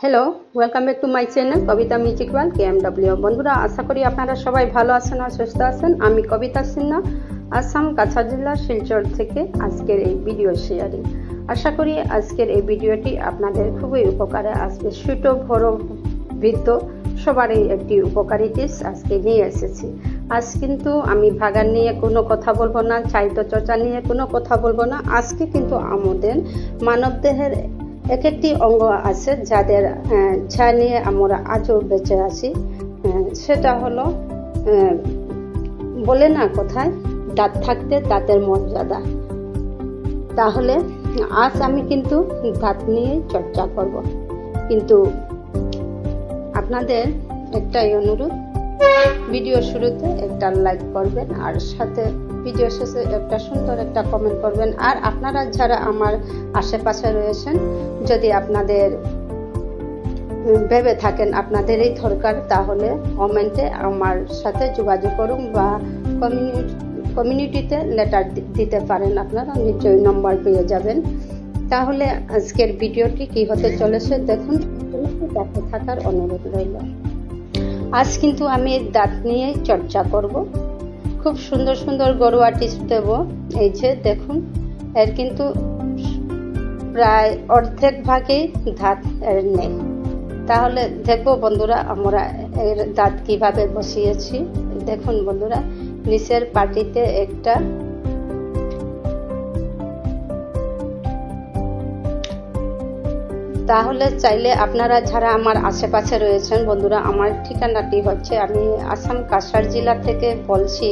Hello welcome back to my channel Kabita music wall K MW বন্ধুরা, আশা করি আপনারা সবাই ভালো আছেন আর সুস্থ আছেন। আমি কবিতা সিনহা, আসাম কাছাড় জেলা শিলচর থেকে আজকের এই ভিডিও শেয়ারিং আশা করি আজকের এই ভিডিওটি আপনাদের খুবই উপকারে আসবে। ছোট, বড়, বৃদ্ধ, সবারই একটি উপকারী টিপস আজকে নিয়ে এসেছি। আজ কিন্তু আমি ভাগান নিয়ে কোনো কথা বলব না চারিত্র চর্চা নিয়ে কোনো কথা বলব না। আজকে কিন্তু আমাদের মানবদেহের এক একটি অঙ্গ আছে যাদের যা নিয়ে আমরা আজও বেঁচে আছি। সেটা হলো বলে না কোথায়, দাঁত থাকতে দাঁতের মর্যাদা। তাহলে আজ আমি কিন্তু দাঁত নিয়ে চর্চা করব। কিন্তু আপনাদের একটাই অনুরোধ ভিডিও শুরুতে একটা লাইক করবেন, আর সাথে ভিডিও শেষে একটা সুন্দর একটা কমেন্ট করবেন। আর আপনারা যারা আমার আশেপাশে রয়েছেন, যদি আপনাদের ভেবে থাকেন আপনাদেরই দরকার, তাহলে কমেন্টে আমার সাথে যোগাযোগ করুন বা কমিউনিটি কমিউনিটিতে লেটার দিতে পারেন আপনারা, নিশ্চয়ই নম্বর পেয়ে যাবেন। তাহলে আজকের ভিডিওটি কি হতে চলেছে, দেখুন। দেখতে থাকার অনুরোধ রইল। আজ কিন্তু আমি দাঁত নিয়ে চর্চা করব। খুব সুন্দর সুন্দর গরুয়া টিপস দেব। এই যে দেখুন, এর কিন্তু প্রায় অর্ধেক ভাগেই দাঁত এর নেই। তাহলে দেখব বন্ধুরা আমরা এর দাঁত কীভাবে বসিয়েছি। দেখুন বন্ধুরা, নিচের পাটিতে একটা তাহলে চাইলে আপনারা যারা আমার আশেপাশে রয়েছেন বন্ধুরা আমার ঠিকানাটি হচ্ছে আমি আসাম কাছাড় জেলা থেকে বলছি।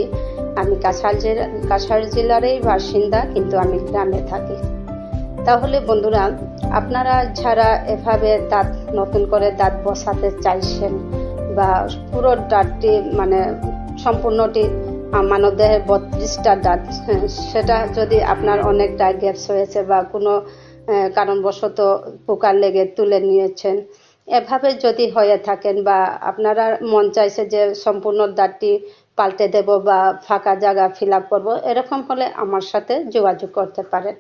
আমি কাছাড় জেলা কাছাড় জেলারই বাসিন্দা কিন্তু আমি গ্রামে থাকি। তাহলে বন্ধুরা আপনারা যারা এভাবে দাঁত নতুন করে দাঁত বসাতে চাইছেন বা পুরো দাঁতটি মানে সম্পূর্ণটি মানবদেহের বত্রিশটা দাঁত হ্যাঁ, সেটা যদি আপনার অনেকটা গ্যাপস হয়েছে বা কোনো কারণবশত পোকার লেগে তুলে নিয়েছেন। এভাবে যদি হয়ে থাকেন বা আপনারা মন চাইছে যে সম্পূর্ণ দাঁতটি পাল্টে দেব বা ফাঁকা জায়গা ফিল আপ করব, এরকম হলে আমার সাথে যোগাযোগ করতে পারেন।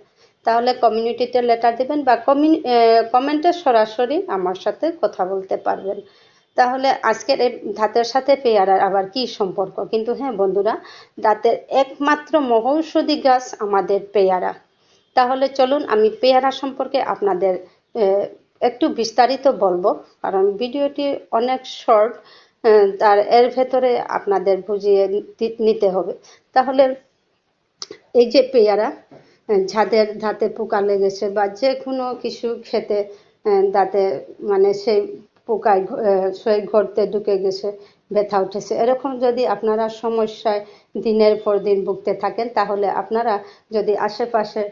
তাহলে কমিউনিটিতে লেটার দিবেন বা কমেন্টে সরাসরি আমার সাথে কথা বলতে পারবেন। তাহলে আজকের এই দাঁতের সাথে পেয়ারার আবার কি সম্পর্ক? কিন্তু হ্যাঁ বন্ধুরা, দাঁতের একমাত্র মহৌষধি গাছ আমাদের পেয়ারা। তাহলে চলুন আমি পেয়ারা সম্পর্কে আপনাদের একটু বিস্তারিত বলব। কারণ ভিডিওটি অনেক শর্ট তার এর ভেতরে আপনাদের বুঝিয়ে নিতে হবে। তাহলে এই যে পেয়ারা যাদের দাঁতে পোকা লেগেছে বা যে কোনো কিছু খেতে দাঁতে মানে সেই পোকায় সেই ঘরতে ঢুকে গেছে, ব্যথা উঠেছে, এরকম যদি আপনারা সমস্যায় দিনের পর দিন ভুগতে থাকেন, তাহলে আপনারা যদি আশেপাশে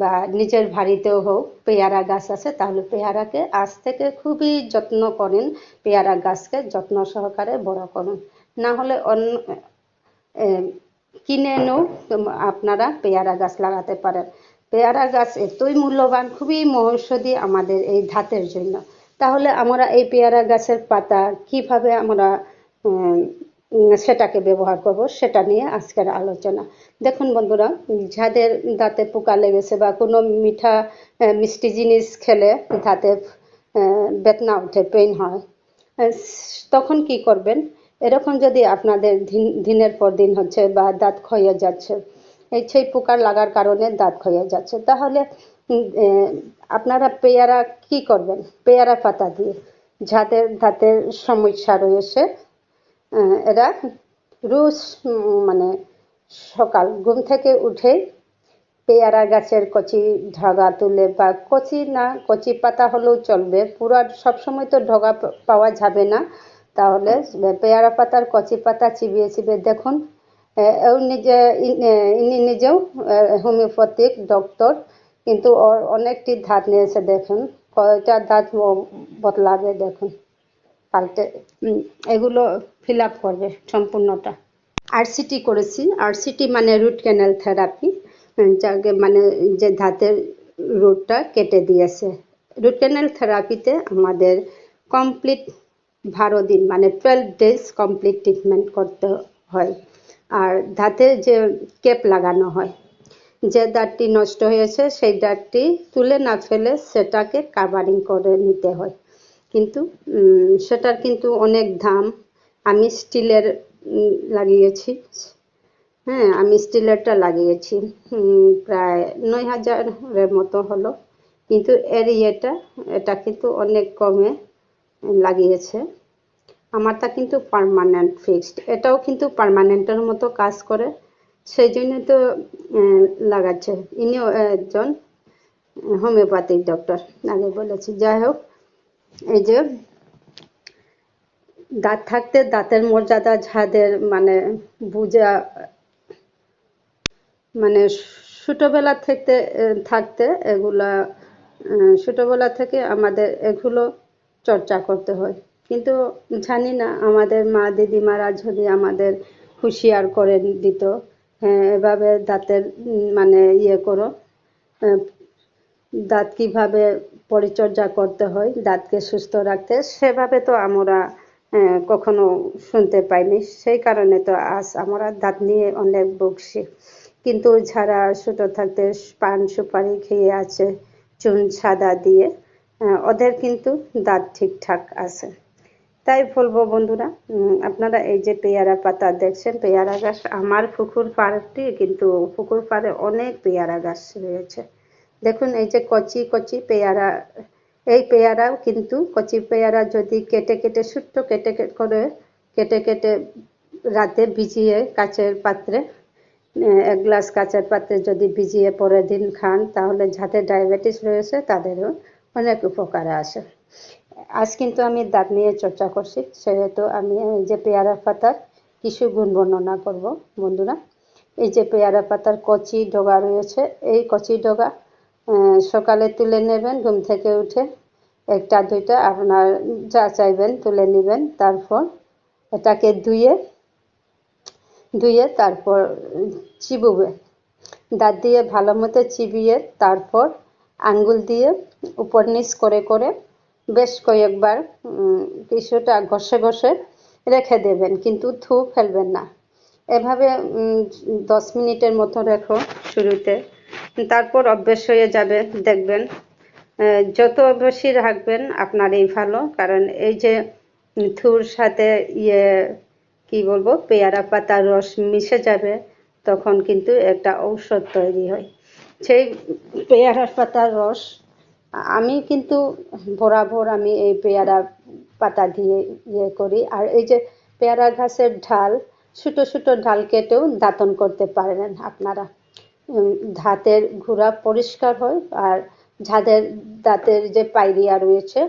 বা নিজের বাড়িতেও হোক, পেয়ারা গাছ আছে, তাহলে পেয়ারাকে আজ থেকে খুবই যত্ন করেন, পেয়ারা গাছকে যত্ন সহকারে বড় করুন। না হলে অন্য কিনে এনেও আপনারা পেয়ারা গাছ লাগাতে পারেন। পেয়ারা গাছ এতই মূল্যবান, খুবই মহৌষধি আমাদের এই ধাতের জন্য। তাহলে আমরা এই পেয়ারা গাছের পাতা কীভাবে আমরা সেটাকে ব্যবহার করব, সেটা নিয়ে আজকের আলোচনা। দেখুন বন্ধুরা, যাদের দাঁতে পোকা লেগেছে বা কোনো মিঠা মিষ্টি জিনিস খেলে দাঁতে বেদনা ওঠে পেইন হয় তখন কি করবেন? এরকম যদি আপনাদের দিন, দিনের পর দিন হচ্ছে বা দাঁত ক্ষয়ে যাচ্ছে, এই সেই পোকার লাগার কারণে দাঁত ক্ষয়ে যাচ্ছে, তাহলে আপনারা পেয়ারা কি করবেন? পেয়ারা পাতা দিয়ে, যাদের দাঁতের সমস্যা রয়েছে এরা রোজ মানে সকাল ঘুম থেকে উঠে পেয়ারা গাছের কচি ঢগা তুলে বা কচি না, কচি পাতা হলেও চলবে। পুরা সবসময় তো ঢগা পাওয়া যাবে না। তাহলে পেয়ারা পাতার কচি পাতা চিবিয়ে চিবিয়ে দেখুন। এও নিজে, ইনি নিজেও হোমিওপ্যাথিক ডক্টর, কিন্তু ওর অনেকটি ধাত নিয়েছে দেখুন। কয়টা ও বদলাবে দেখুন। পাল্টে এগুলো ফিল আপ করবে সম্পূর্ণটা। আরসিটি করেছি। আরসিটি মানে রুট ক্যানেল থেরাপি যাকে মানে যে দাঁতের রুটটা কেটে দিয়েছে। রুট ক্যানেল থেরাপিতে আমাদের কমপ্লিট বারো দিন মানে টুয়েলভ ডেজ কমপ্লিট ট্রিটমেন্ট করতে হয়। আর দাঁতে যে কেপ লাগানো হয়, যে দাঁতটি নষ্ট হয়েছে, সেই দাঁতটি তুলে না ফেলে সেটাকে কাভারিং করে নিতে হয়। কিন্তু সেটার কিন্তু অনেক দাম। আমি স্টিলের লাগিয়েছি। হ্যাঁ আমি স্টিলেরটা লাগিয়েছি। প্রায় নয় হাজারের মতো হলো। কিন্তু এর ইয়েটা, এটা কিন্তু অনেক কমে লাগিয়েছে। আমারটা কিন্তু পার্মানেন্ট ফিক্সড এটাও কিন্তু পার্মানেন্টের মতো কাজ করে। সেই জন্য তো লাগাচ্ছে। ইনিও একজন হোমিওপ্যাথিক ডক্টর, আগে বলেছি। যাই হোক এই যে, দাঁত থাকতে দাঁতের মর্যাদা যাদের মানে বুঝা মানে ছোটবেলা থেকে থাকতে এগুলা ছোটবেলা থেকে আমাদের এগুলো চর্চা করতে হয়। কিন্তু জানি না, আমাদের মা দিদিমারা যদি আমাদের হুঁশিয়ার করে দিত হ্যাঁ এভাবে দাঁতের মানে ইয়ে করো দাঁত কীভাবে পরিচর্যা করতে হয়, দাঁতকে সুস্থ রাখতে, সেভাবে তো আমরা কখনো শুনতে পাইনি। সেই কারণে তো আজ আমরা দাঁত নিয়ে অনেক বকছি কিন্তু যারা ছোট থাকতে পান সুপারি খেয়ে আছে, চুন সাদা দিয়ে ওদের কিন্তু দাঁত ঠিকঠাক আছে। তাই বলব বন্ধুরা আপনারা এই যে পেয়ারা পাতা দেখছেন, পেয়ারা গাছ আমার পুকুর পাড়টি, কিন্তু পুকুর পাড়ে অনেক পেয়ারা গাছ রয়েছে। দেখুন, এই যে কচি কচি পেয়ারা, এই পেয়ারাও কিন্তু কচি পেয়ারা যদি কেটে কেটে, ছোট্ট কেটে কেটে করে কেটে কেটে রাতে ভিজিয়ে কাচের পাত্রে এক গ্লাস কাচের পাত্রে যদি ভিজিয়ে পরের দিন খান, তাহলে যাদের ডায়াবেটিস রয়েছে তাদেরও অনেক উপকার আসে। আজ কিন্তু আমি দাঁত নিয়ে চর্চা করছি, সেহেতু আমি এই যে পেয়ারা পাতার কিছু গুণ বর্ণনা করব, বন্ধুরা। এই যে পেয়ারা পাতার কচি ডগা রয়েছে, এই কচি ডগা সকালে তুলে নেবেন, ঘুম থেকে উঠে একটা, দুইটা, আপনার যা চাইবেন তুলে নেবেন, তারপর এটাকে ধুয়ে ধুয়ে তারপর চিবুবে। দাঁত দিয়ে ভালো মতো চিবিয়ে তারপর আঙ্গুল দিয়ে উপর নিচ করে করে বেশ কয়েকবার কিছুটা ঘষে ঘষে রেখে দেবেন, কিন্তু থু ফেলবেন না। এভাবে দশ মিনিটের মতো রেখো শুরুতে। তারপর অভ্যেস হয়ে যাবে, দেখবেন। যত বেশি রাখবেন আপনার এই ভালো। কারণ এই যে থুর সাথে ইয়ে কি বলব, পেয়ারা পাতার রস মিশে যাবে, তখন কিন্তু একটা ঔষধ তৈরি হয়। সেই পেয়ারা পাতার রস, আমি কিন্তু বরাবর আমি এই পেয়ারা পাতা দিয়ে ইয়ে করি। আর এই যে পেয়ারা গাছের ঢাল, ছোটো ছোটো ঢাল কেটেও দাঁতন করতে পারেন আপনারা। দাঁতের ঘোরা পরিষ্কার হয় আর যাদের দাঁতের যে পাইরিয়া রয়েছে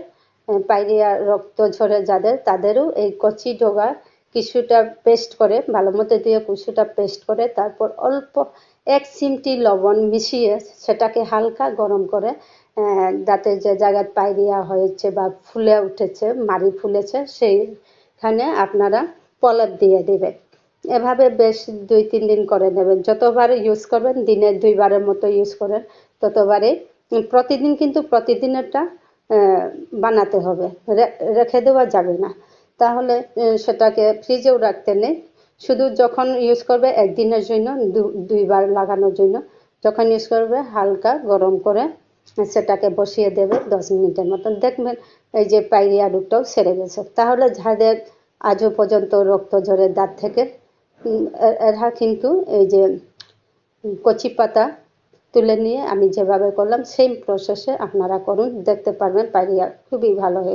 পাইরিয়া রক্ত ঝরে যাদের, তাদেরও এই কচি ডগা কিছুটা পেস্ট করে, ভালো মতো দিয়ে কিছুটা পেস্ট করে, তারপর অল্প এক চিমটি লবণ মিশিয়ে সেটাকে হালকা গরম করে দাঁতের যে জায়গায় পাইরিয়া হয়েছে বা ফুলে উঠেছে, মাড়ি ফুলেছে, সেইখানে আপনারা প্রলেপ দিয়ে দেবেন। এভাবে বেশ দুই, তিন দিন করে নেবেন। যতবার ইউজ করবেন, দিনে দুইবারের মতো ইউজ করেন ততবারে প্রতিদিন কিন্তু প্রতিদিনেরটা বানাতে হবে। রেখে দেওয়া যাবে না। তাহলে সেটাকে ফ্রিজেও রাখতে নেই। শুধু যখন ইউজ করবে একদিনের জন্য দুইবার লাগানোর জন্য, যখন ইউজ করবে হালকা গরম করে, সেটাকে বসিয়ে দেবে দশ মিনিটের মতন। দেখবেন এই যে পাইরিয়া রোগটাও সেরে গেছে। তাহলে যাদের আজও পর্যন্ত রক্ত ঝরে দাঁত থেকে এরা কিন্তু এই যে কচি পাতা তুলে নিয়ে আমি যেভাবে করলাম সেম প্রসেসে আপনারা করুন, দেখতে পারবেন পাইরিয়া খুবই ভালো হয়ে